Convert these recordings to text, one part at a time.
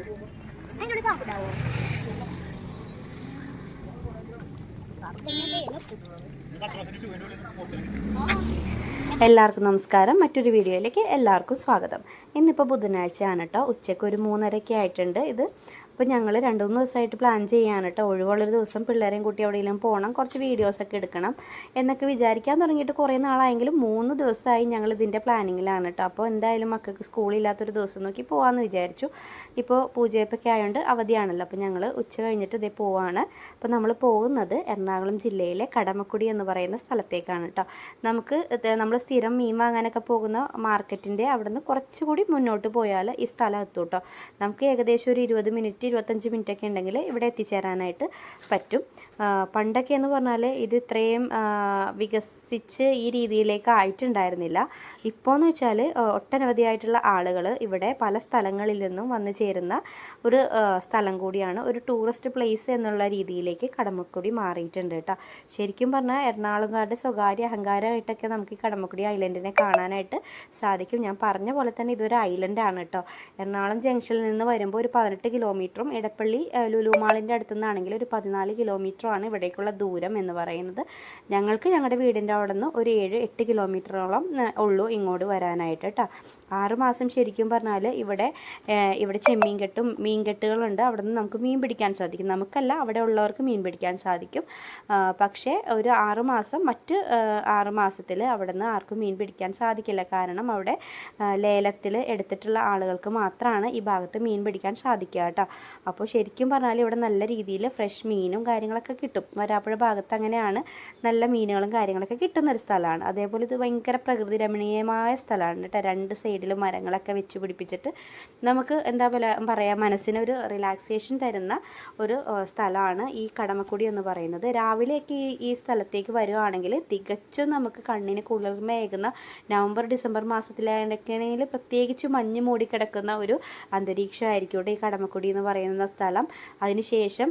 അതിന്റെ ഉള്ളിൽ പാമ്പുണ്ടാവോ എല്ലാവർക്കും നമസ്കാരം. മറ്റൊരു വീഡിയോയിലേക്ക് എല്ലാവർക്കും സ്വാഗതം. ഇന്നിപ്പോൾ ബുധനാഴ്ചയാണ് കേട്ടോ ഉച്ചയ്ക്ക് ഒരു മൂന്നരയ്ക്ക് ആയിട്ടുണ്ട് ഇത്. അപ്പോൾ ഞങ്ങൾ രണ്ട് മൂന്ന് ദിവസമായിട്ട് പ്ലാൻ ചെയ്യാണ് കേട്ടോ ഒഴിവുള്ളൊരു ദിവസം പിള്ളേരെയും കൂട്ടി എവിടെയെങ്കിലും പോകണം കുറച്ച് വീഡിയോസൊക്കെ എടുക്കണം എന്നൊക്കെ വിചാരിക്കാൻ തുടങ്ങിയിട്ട് കുറേ നാളായെങ്കിലും മൂന്ന് ദിവസമായി ഞങ്ങൾ ഇതിന്റെ പ്ലാനിങ്ങിലാണ് കേട്ടോ അപ്പോൾ എന്തായാലും മക്കൾക്ക് സ്കൂളില്ലാത്തൊരു ദിവസം നോക്കി പോകാമെന്ന് വിചാരിച്ചു. ഇപ്പോൾ പൂജയപ്പൊക്കെ ആയതുകൊണ്ട് അവധിയാണല്ലോ. അപ്പോൾ ഞങ്ങൾ ഉച്ച കഴിഞ്ഞിട്ട് ഇതേ പോവാണ്. അപ്പോൾ നമ്മൾ പോകുന്നത് എറണാകുളം ജില്ലയിലെ കടമക്കുടി എന്ന് പറയുന്ന സ്ഥലത്തേക്കാണ് കേട്ടോ നമുക്ക് നമ്മൾ സ്ഥിരം മീൻ വാങ്ങാനൊക്കെ പോകുന്ന മാർക്കറ്റിന്റെ അവിടെ നിന്ന് കുറച്ചുകൂടി മുന്നോട്ട് പോയാൽ ഈ സ്ഥലം എത്തും കേട്ടോ നമുക്ക് ഏകദേശം ഒരു ഇരുപത് മിനിറ്റ് ഇരുപത്തഞ്ച് മിനിറ്റ് ഒക്കെ ഉണ്ടെങ്കിൽ ഇവിടെ എത്തിച്ചേരാനായിട്ട് പറ്റും. പണ്ടൊക്കെ എന്ന് പറഞ്ഞാൽ ഇത് ഇത്രയും വികസിച്ച് ഈ രീതിയിലേക്ക് ആയിട്ടുണ്ടായിരുന്നില്ല. ഇപ്പോൾ എന്ന് വെച്ചാൽ ഒട്ടനവധിയായിട്ടുള്ള ആളുകൾ ഇവിടെ പല സ്ഥലങ്ങളിൽ നിന്നും വന്നു ചേരുന്ന ഒരു സ്ഥലം കൂടിയാണ്. ഒരു ടൂറിസ്റ്റ് പ്ലേസ് എന്നുള്ള രീതിയിലേക്ക് കടമക്കുടി മാറിയിട്ടുണ്ട് കേട്ടോ ശരിക്കും പറഞ്ഞാൽ എറണാകുളംകാരുടെ സ്വകാര്യ അഹങ്കാരമായിട്ടൊക്കെ നമുക്ക് ഈ കടമക്കുടി ഐലൻഡിനെ കാണാനായിട്ട് സാധിക്കും. ഞാൻ പറഞ്ഞ പോലെ തന്നെ ഇതൊരു ഐലൻഡാണ് കേട്ടോ. എറണാകുളം ജംഗ്ഷനിൽ നിന്ന് വരുമ്പോൾ ഒരു പതിനെട്ട് കിലോമീറ്ററും ഇടപ്പള്ളി ലുലുമാളിന്റെ ലുലു മാളിന്റെ അടുത്തു നിന്നാണെങ്കിൽ ഒരു പതിനാല് കിലോമീറ്ററുമാണ് ഇവിടേക്കുള്ള ദൂരം എന്ന് പറയുന്നത്. ഞങ്ങൾക്ക് ഞങ്ങളുടെ വീടിന്റെ അവിടെ നിന്ന് ഒരു ഏഴ് എട്ട് കിലോമീറ്ററോളം ഉള്ളൂ ഇങ്ങോട്ട് വരാനായിട്ട് കേട്ടോ. ആറുമാസം ശരിക്കും പറഞ്ഞാൽ ഇവിടെ ഇവിടെ ചെമ്മീൻ കെട്ടും മീൻ കെട്ടുകളുണ്ട് അവിടെ നിന്ന് നമുക്ക് മീൻ പിടിക്കാൻ സാധിക്കും. നമുക്കല്ല അവിടെ ഉള്ളവർക്ക് മീൻ പിടിക്കാൻ സാധിക്കും. പക്ഷേ ഒരു ആറുമാസം മറ്റ് ആറുമാസത്തിൽ അവിടെ നിന്ന് ആർക്കും മീൻ പിടിക്കാൻ സാധിക്കില്ല. കാരണം അവിടെ ലേലത്തിൽ എടുത്തിട്ടുള്ള ആളുകൾക്ക് മാത്രമാണ് ഈ ഭാഗത്ത് മീൻ പിടിക്കാൻ സാധിക്കുക കേട്ടോ. അപ്പോൾ ശരിക്കും പറഞ്ഞാൽ ഇവിടെ നല്ല രീതിയിൽ ഫ്രഷ് മീനും കാര്യങ്ങളൊക്കെ കിട്ടും. വരാപ്പുഴ ഭാഗത്ത് അങ്ങനെയാണ് നല്ല മീനുകളും കാര്യങ്ങളൊക്കെ കിട്ടുന്ന ഒരു സ്ഥലമാണ്. അതേപോലെ ഇത് ഭയങ്കര പ്രകൃതി രമണീയമായ സ്ഥലമാണ് കേട്ടോ. രണ്ട് സൈഡിലും മരങ്ങളൊക്കെ വെച്ച് പിടിപ്പിച്ചിട്ട് നമുക്ക് എന്താ പറയുക മനസ്സിനൊരു റിലാക്സേഷൻ തരുന്ന ഒരു സ്ഥലമാണ് ഈ കടമക്കുടി എന്ന് പറയുന്നത്. രാവിലെയൊക്കെ ഈ സ്ഥലത്തേക്ക് വരുവാണെങ്കിൽ തികച്ചും നമുക്ക് കണ്ണിന് കുളിർമയേകുന്ന നവംബർ ഡിസംബർ മാസത്തിലാണെങ്കിൽ പ്രത്യേകിച്ച് മഞ്ഞ് മൂടിക്കിടക്കുന്ന ഒരു അന്തരീക്ഷമായിരിക്കും ഈ കടമക്കുടി എന്ന് പറയുന്ന സ്ഥലം. അതിനുശേഷം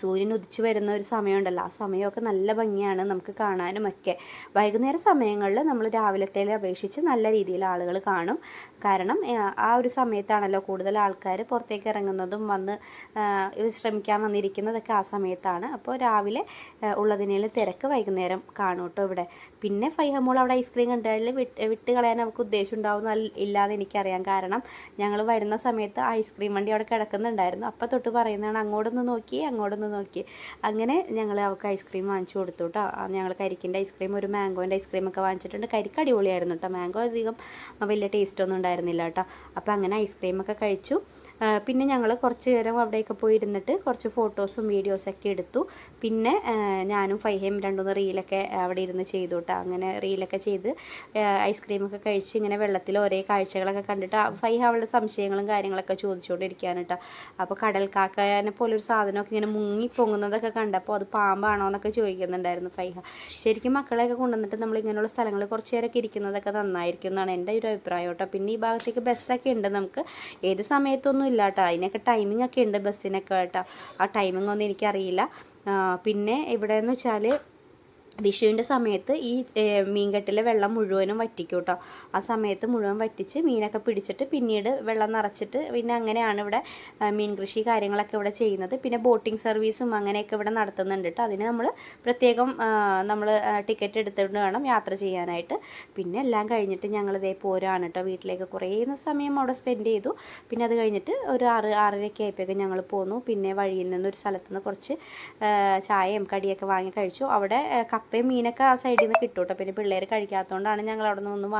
സൂര്യൻ ഉദിച്ചു വരുന്ന ഒരു സമയമുണ്ടല്ലോ. ആ സമയമൊക്കെ നല്ല ഭംഗിയാണ് നമുക്ക് കാണാനും ഒക്കെ വൈകുന്നേര സമയങ്ങളിൽ നമ്മൾ രാവിലത്തേലെ അപേക്ഷിച്ച് നല്ല രീതിയിൽ ആളുകൾ കാണും. കാരണം ആ, ഒരു സമയത്താണല്ലോ കൂടുതൽ ആൾക്കാർ പുറത്തേക്ക് ഇറങ്ങുന്നതും വന്ന് വിശ്രമിക്കാൻ വന്നിരിക്കുന്നതൊക്കെ ആ സമയത്താണ്. അപ്പോൾ രാവിലെ ഉള്ളതിനേലും തിരക്ക് വൈകുന്നേരം കാണും കേട്ടോ ഇവിടെ. പിന്നെ ഫൈഹമോൾ അവിടെ ഐസ്ക്രീം കണ്ടാൽ വിട്ട് വിട്ട് കളയാൻ നമുക്ക് ഉദ്ദേശം ഉണ്ടാവുന്ന ഇല്ലാന്ന് എനിക്കറിയാം. കാരണം ഞങ്ങൾ വരുന്ന സമയത്ത് ഐസ്ക്രീം വണ്ടി അവിടെ കിടക്കുന്നുണ്ടായിരുന്നു. അപ്പോൾ തൊട്ട് പറയുന്നതാണ് അങ്ങോട്ടൊന്ന് നോക്കി അങ്ങോട്ടൊന്ന് നോക്കി. അങ്ങനെ ഞങ്ങൾ അവൾക്ക് ഐസ്ക്രീം വാങ്ങിച്ചു കൊടുത്തു കേട്ടോ ഞങ്ങൾ കരിക്കിന്റെ ഐസ്ക്രീം ഒരു മാംഗോന്റെ ഐസ്ക്രീം ഒക്കെ വാങ്ങിച്ചിട്ടുണ്ട്. കരിക്ക് അടിപൊളിയായിരുന്നു കേട്ടോ മാംഗോ അധികം വലിയ ടേസ്റ്റ് ഒന്നും ഉണ്ടായിരുന്നില്ല കേട്ടോ അപ്പോൾ അങ്ങനെ ഐസ്ക്രീം ഒക്കെ കഴിച്ചു. പിന്നെ ഞങ്ങൾ കുറച്ച് നേരം അവിടെയൊക്കെ പോയി ഇരുന്നിട്ട് കുറച്ച് ഫോട്ടോസും വീഡിയോസൊക്കെ എടുത്തു. പിന്നെ ഞാനും ഫൈഹയും രണ്ടുമൂന്ന് റീലൊക്കെ അവിടെ ഇരുന്ന് ചെയ്തു കേട്ടോ അങ്ങനെ റീലൊക്കെ ചെയ്ത് ഐസ്ക്രീമൊക്കെ കഴിച്ച് ഇങ്ങനെ വെള്ളത്തിൽ ഒരേ കാഴ്ചകളൊക്കെ കണ്ടിട്ട് ഫൈഹ അവളുടെ സംശയങ്ങളും കാര്യങ്ങളൊക്കെ ചോദിച്ചുകൊണ്ടിരിക്കുകയാണ് കേട്ടോ അപ്പോൾ കടൽക്കാക്കനെ പോലൊരു സാധനമൊക്കെ ഇങ്ങനെ മുങ്ങി പൊങ്ങുന്നതൊക്കെ കണ്ടപ്പോൾ അത് പാമ്പാണോ എന്നൊക്കെ ചോദിക്കുന്നുണ്ടായിരുന്നു ഫൈഹ. ശരിക്കും മക്കളെയൊക്കെ കൊണ്ടുവന്നിട്ട് നമ്മൾ ഇങ്ങനെയുള്ള സ്ഥലങ്ങളിൽ കുറച്ച് നേരമൊക്കെ ഇരിക്കുന്നതൊക്കെ നന്നായിരിക്കും എന്നാണ് എന്റെ ഒരു അഭിപ്രായം കേട്ടോ. പിന്നെ ഈ ഭാഗത്തേക്ക് ബസ്സൊക്കെ ഉണ്ട് നമുക്ക്. ഏത് സമയത്തൊന്നും ഇല്ല കേട്ടോ. അതിനൊക്കെ ടൈമിംഗ് ഒക്കെ ഉണ്ട് ബസ്സിനൊക്കെ കേട്ടോ. ആ ടൈമിംഗ് ഒന്നും എനിക്കറിയില്ല. പിന്നെ ഇവിടെ എന്ന് വെച്ചാൽ വിഷുവിന്റെ സമയത്ത് ഈ മീൻകെട്ടിലെ വെള്ളം മുഴുവനും വറ്റിക്കും ആ സമയത്ത് മുഴുവൻ വറ്റിച്ച് മീനൊക്കെ പിടിച്ചിട്ട് പിന്നീട് വെള്ളം നിറച്ചിട്ട് പിന്നെ അങ്ങനെയാണ് ഇവിടെ മീൻ കൃഷി കാര്യങ്ങളൊക്കെ ഇവിടെ ചെയ്യുന്നത്. പിന്നെ ബോട്ടിംഗ് സർവീസും അങ്ങനെയൊക്കെ ഇവിടെ നടത്തുന്നുണ്ട് കേട്ടോ അതിന് നമ്മൾ പ്രത്യേകം നമ്മൾ ടിക്കറ്റ് എടുത്തിട്ട് വേണം യാത്ര ചെയ്യാനായിട്ട്. പിന്നെ എല്ലാം കഴിഞ്ഞിട്ട് ഞങ്ങൾ ഇതേ പോരാണ് കേട്ടോ വീട്ടിലേക്ക് കുറേ സമയം അവിടെ സ്പെൻഡ് ചെയ്തു. പിന്നെ അത് കഴിഞ്ഞിട്ട് ഒരു ആറ് ആറരയൊക്കെ ആയപ്പോഴേക്കും ഞങ്ങൾ പോന്നു. പിന്നെ വഴിയിൽ നിന്ന് ഒരു സ്ഥലത്ത് നിന്ന് കുറച്ച് ചായയും കടിയൊക്കെ വാങ്ങി കഴിച്ചു. അവിടെ ആ, കപ്പയും മീനൊക്കെ ആ സൈഡിൽ നിന്ന് കിട്ടും കേട്ടോ പിന്നെ പിള്ളേർ കഴിക്കാത്തതുകൊണ്ടാണ് ഞങ്ങൾ അവിടെ നിന്ന് ഒന്നും